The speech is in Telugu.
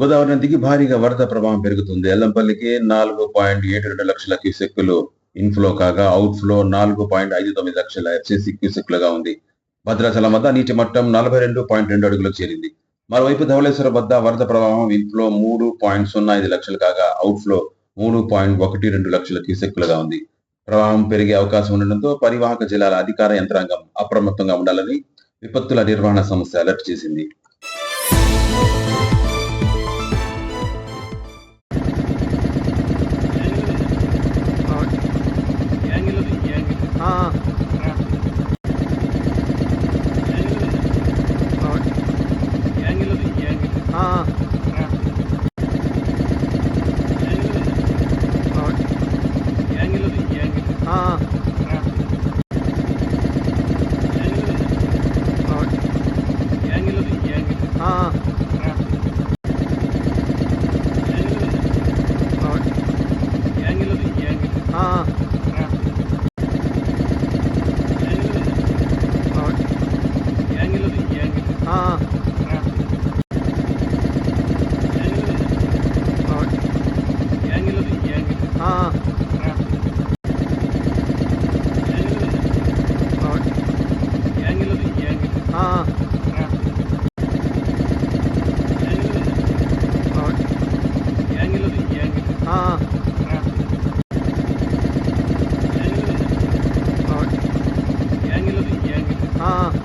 గోదావరి నదికి భారీగా వరద ప్రభావం పెరుగుతుంది. ఎల్లంపల్లికి నాలుగు పాయింట్ ఏడు రెండు లక్షల క్యూసెక్కులు ఇన్ఫ్లో కాగా అవుట్ఫ్లో నాలుగు పాయింట్ ఐదు తొమ్మిది లక్షల ఎఫ్సిసి క్యూసెక్లుగా ఉంది. భద్రాచలం వద్ద నీటి మట్టం నలభై రెండు పాయింట్ రెండు అడుగులకు చేరింది. మరోవైపు ధవళేశ్వరం వద్ద వరద ప్రవాహం ఇన్ఫ్లో మూడు పాయింట్ సున్నా ఐదు లక్షలు కాగా అవుట్ఫ్లో మూడు పాయింట్ ఒకటి రెండు లక్షల క్యూసెక్కులుగా ఉంది. ప్రవాహం పెరిగే అవకాశం ఉండడంతో పరివాహక జిల్లాల అధికార యంత్రాంగం అప్రమత్తంగా ఉండాలని విపత్తుల నిర్వహణ సంస్థ అలర్ట్ చేసింది. Uh,